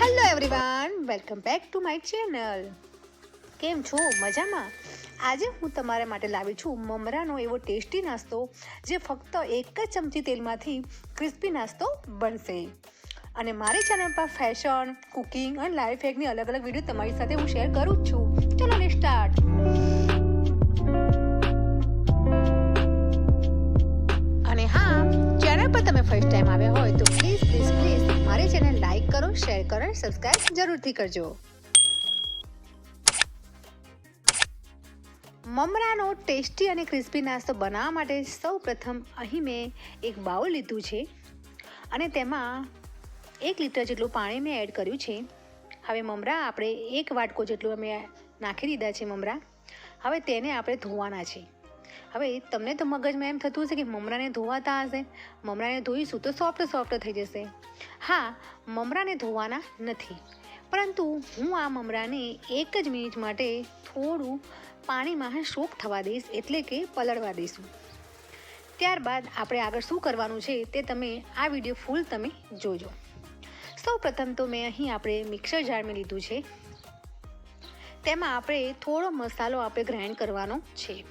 Hello everyone welcome back to my channel કેમ છો? મજામાં? આજે હું તમારા માટે લાવી છું મમરાનો એવો ટેસ્ટી નાસ્તો, જે ફક્ત એક જ ચમચી તેલમાંથી ક્રિસ્પી નાસ્તો બનશે. અને મારી ચેનલ પર ફેશન કુકિંગ અને લાઈફ હેકની અલગ અલગ વીડિયો તમારી સાથે હું શેર કરું જ છું. ચલો ને સ્ટાર્ટ શેર કરો અને સબસ્ક્રાઇબ જરૂરથી કરજો. મમરાનો ટેસ્ટી અને ક્રિસ્પી નાસ્તો બનાવવા માટે સૌ પ્રથમ અહીં મેં એક બાઉલ લીધું છે અને તેમાં એક લીટર જેટલું પાણી મેં એડ કર્યું છે. હવે મમરા, આપણે એક વાટકો જેટલું અમે નાખી દીધા છે મમરા. હવે તેને આપણે ધોવાના છે. હવે તમને તો મગજમાં એમ થતું હશે કે મમરાને ધોવાતા હશે. મમરાને ધોઈશું તો સોફ્ટ સોફ્ટ થઈ જશે. હા, મમરાને ધોવાના નથી. પરંતુ હું આ મમરાને એક જ મિનિટ માટે થોડું પાણીમાં સોક થવા દઈશ એટલે કે પલળવા દઈશું. ત્યારબાદ આપણે આગળ શું કરવાનું છે તે તમે આ વીડિયો ફૂલ તમે જોજો. સૌ પ્રથમ તો મેં અહીં આપણે મિક્સર જાર લીધું છે. તેમાં આપણે થોડો મસાલો આપણે ગ્રાઇન્ડ કરવાનો છે.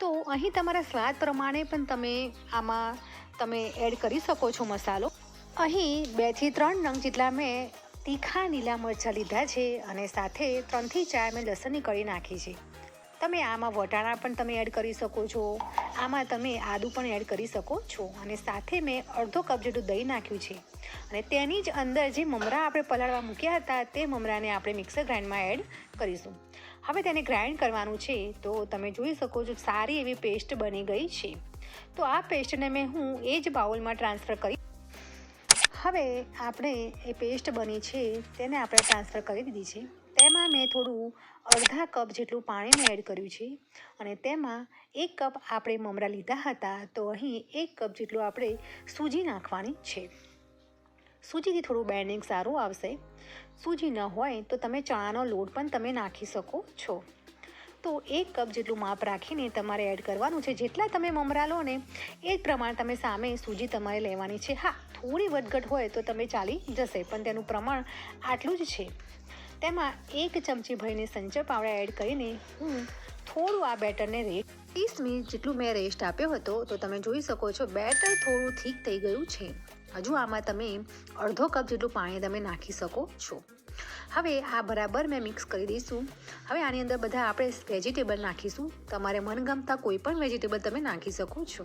તો અહીં તમારા સ્વાદ પ્રમાણે પણ તમે આમાં તમે એડ કરી શકો છો મસાલો. અહીં બેથી ત્રણ નંગ જેટલા મેં તીખા લીલા મરચાં લીધા છે અને સાથે ત્રણથી ચાર મેં લસણની કળી નાખી છે. તમે આમાં વટાણા પણ તમે એડ કરી શકો છો. આમાં તમે આદું પણ એડ કરી શકો છો. અને સાથે મેં અડધો કપ જેટલું દહીં નાખ્યું છે. અને તેની જ અંદર જે મમરા આપણે પલાળવા મૂક્યા હતા તે મમરાને આપણે મિક્સર ગ્રાઇન્ડમાં એડ કરીશું. હવે તેને ગ્રાઇન્ડ કરવાનું છે તો તમે જોઈ શકો છો સારી એવી પેસ્ટ બની ગઈ છે. તો આ પેસ્ટને મેં હું એ જ બાઉલમાં ટ્રાન્સફર કરી હવે આપણે એ પેસ્ટ બની છે તેને આપણે ટ્રાન્સફર કરી દીધી છે. તેમાં મેં થોડું અડધા કપ જેટલું પાણી મેં એડ કર્યું છે અને તેમાં એક કપ આપણે મમરા લીધા હતા તો અહીં એક કપ જેટલું આપણે સૂજી નાખવાની છે. સૂજીથી થોડું બેન્ડિંગ સારું આવશે. સૂજી ન હોય તો તમે ચણાનો લોટ પણ તમે નાખી શકો છો. તો એક કપ જેટલું માપ રાખીને તમારે એડ કરવાનું છે. જેટલા તમે મમરા લો ને, એ પ્રમાણે તમે સામે સૂજી તમારે લેવાની છે. હા, થોડી વધઘટ હોય તો તમે ચાલી જશે, પણ તેનું પ્રમાણ આટલું જ છે. તેમાં એક ચમચી ભરીને સંચર પાવડા એડ કરીને હું થોડું આ બેટરને રેસ્ટ ત્રીસ મિનિટ જેટલું મેં રેસ્ટ આપ્યો હતો, તો તમે જોઈ શકો છો બેટર થોડું થીક થઈ ગયું છે. હજુ આમાં તમે અડધો કપ જેટલું પાણી તમે નાખી શકો છો. હવે આ બરાબર મેં મિક્સ કરી દઈશું. હવે આની અંદર બધા આપણે વેજીટેબલ નાખીશું. તમારે મનગમતા કોઈ પણ વેજીટેબલ તમે નાખી શકો છો.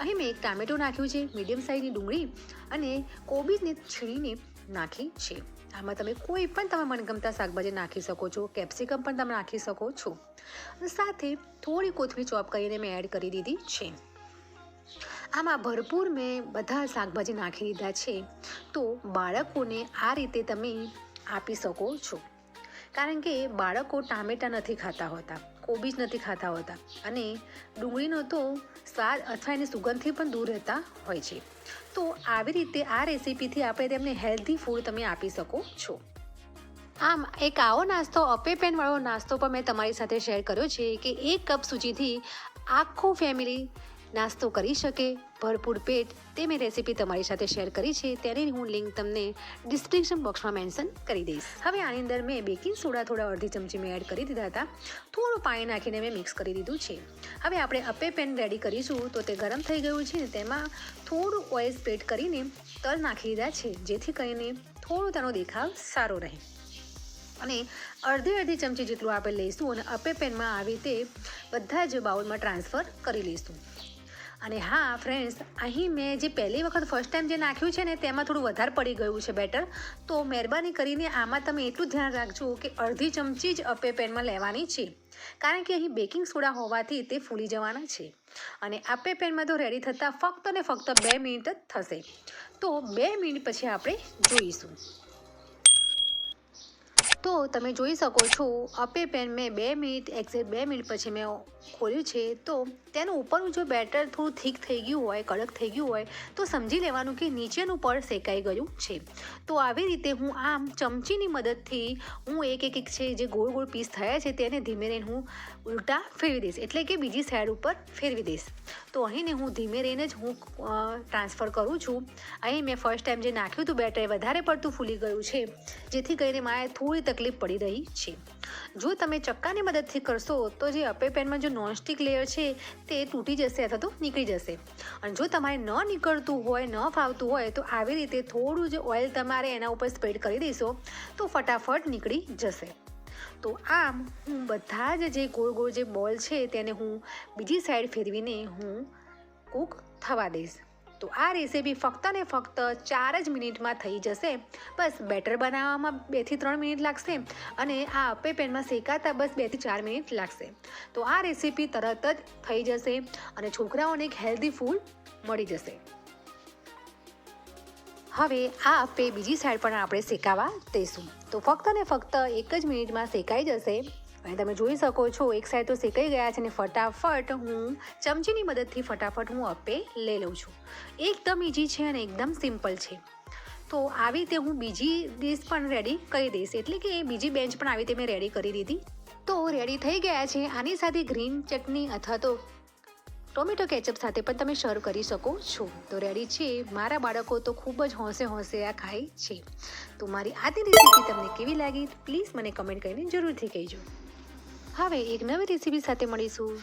અહીં મેં એક ટામેટું નાખ્યું છે મીડિયમ સાઇઝની ડુંગળી અને કોબીજને છીણીને નાખી છે. આમાં તમે કોઈ પણ તમે મનગમતા શાકભાજી નાખી શકો છો કેપ્સિકમ પણ તમે નાખી શકો છો. સાથે થોડી કોથમીર ચોપ કરીને મેં એડ કરી દીધી છે. આમાં ભરપૂર મેં બધા શાકભાજી નાખી દીધા છે. તો બાળકોને આ રીતે તમે આપી શકો છો. કારણ કે બાળકો ટામેટાં નથી ખાતા હોતા, કોબીજ નથી ખાતા હોતા અને ડુંગળીનો તો સ્વાદ અથવા એની સુગંધથી પણ દૂર રહેતા હોય છે. તો આવી રીતે આ રેસીપીથી આપણે તેમને હેલ્ધી ફૂડ તમે આપી શકો છો. આમ, એક આવો નાસ્તો અપે પેનવાળો નાસ્તો પણ મેં તમારી સાથે શેર કર્યો છે કે એક કપ સુધીથી આખું ફેમિલી નાસ્તો કરી શકે, ભરપૂર પેટ, તે મેં રેસીપી તમારી સાથે શેર કરી છે, તેની હું લિંક તમને ડિસ્ક્રિપ્શન બોક્સમાં મેન્શન કરી દઈશ. હવે આની અંદર મેં બેકિંગ સોડા થોડા અડધી ચમચી મેં એડ કરી દીધા હતા. થોડું પાણી નાખીને મેં મિક્સ કરી દીધું છે. હવે આપણે અપે પેન રેડી કરીશું, તો તે ગરમ થઈ ગયું છે તેમાં થોડું ઓઇલ સ્પ્રેડ કરીને તલ નાખી દીધા છે, જેથી કરીને થોડું તેનો દેખાવ સારો રહે. અને અડધી અડધી ચમચી જેટલું આપણે લઈશું અને અપે પેનમાં આવી રીતે બધા જ બાઉલમાં ટ્રાન્સફર કરી લઈશું. અને હા ફ્રેન્ડ્સ અહીં મેં જે પહેલી વખત ફર્સ્ટ ટાઈમ જે નાખ્યું છે ને, તેમાં થોડું વધારે પડી ગયું છે બેટર તો મહેરબાની કરીને આમાં તમે એટલું ધ્યાન રાખજો કે અડધી ચમચી જ અપે પેનમાં લેવાની છે. કારણ કે અહીં બેકિંગ સોડા હોવાથી તે ફૂલી જવાના છે. અને આપે પેનમાં તો રેડી થતાં ફક્ત ને ફક્ત બે મિનિટ જ થશે. તો બે મિનિટ પછી આપણે જોઈશું. તો તમે જોઈ શકો છો અપે પેન મેં બે મિનિટ એક્ઝેક્ટ બે મિનિટ પછી મેં ખોલ્યું છે. તો તેનું ઉપરનું જો બેટર થોડું થીક થઈ ગયું હોય, કડક થઈ ગયું હોય, તો સમજી લેવાનું કે નીચેનું પડ શેકાઈ ગયું છે. તો આવી રીતે હું આમ ચમચીની મદદથી હું એક એક એક છે જે ગોળ ગોળ પીસ થયા છે તેને ધીમે રહીને હું ઉલટા ફેરવી દઈશ. એટલે કે બીજી સાઈડ ઉપર ફેરવી દઈશ. તો અહીંને હું ધીમે રહીને જ હું ટ્રાન્સફર કરું છું. અહીં મેં ફર્સ્ટ ટાઈમ જે નાખ્યું હતું બેટર એ વધારે પડતું ફૂલી ગયું છે. જેથી કરીને મારે થોડી તકલીફ પડી રહી છે. જો તમે ચક્કાની મદદથી કરશો, તો જે અપે પેનમાં જો નોનસ્ટિક લેયર છે, તે તૂટી જશે અથવા તો નીકળી જશે. અને જો તમારે ન નીકળતું હોય, ન ફાવતું હોય, તો આવી રીતે થોડું જ ઓઇલ તમારે એના ઉપર સ્પ્રેડ કરી દેશો, તો ફટાફટ નીકળી જશે. તો આમ હું બધા જ જે ગોળ ગોળ જે બોલ છે, તેને હું બીજી સાઈડ ફેરવીને હું કૂક થવા દઈશ. તો આ રેસીપી ફક્ત ને ફક્ત ચાર જ મિનિટમાં થઈ જશે. બસ બેટર બનાવવામાં બેથી ત્રણ મિનિટ લાગશે અને આ અપે પેનમાં શેકાતા બસ બેથી ચાર મિનિટ લાગશે. તો આ રેસીપી તરત જ થઈ જશે અને છોકરાઓને એક હેલ્ધી ફૂડ મળી જશે. હવે આ અપે બીજી સાઈડ પણ આપણે શેકાવા દઈશું. તો ફક્ત ને ફક્ત એક જ મિનિટમાં શેકાઈ જશે. અને તમે જોઈ શકો છો, એક સાઈડ તો શેકાઈ ગયા છે અને ફટાફટ હું ચમચીની મદદથી ફટાફટ હું અપે લઈ લઉં છું. એકદમ ઇઝી છે અને એકદમ સિમ્પલ છે. તો આવી રીતે હું બીજી ડીશ પણ રેડી કરી દઈશ. એટલે કે બીજી બેન્ચ પણ આવી રીતે મેં રેડી કરી દીધી. તો રેડી થઈ ગયા છે. આની સાથે ગ્રીન ચટણી અથવા તો ટોમેટો કેચઅપ સાથે પણ તમે સર્વ કરી શકો છો. તો રેડી છે. મારા બાળકો તો ખૂબ જ હોંશે હોંશે આ ખાય છે. તો મારી આજની રેસીપી તમને કેવી લાગી? પ્લીઝ મને કમેન્ટ કરીને જરૂરથી કહેજો. હવે એક નવી રેસીપી સાથે મળીશું.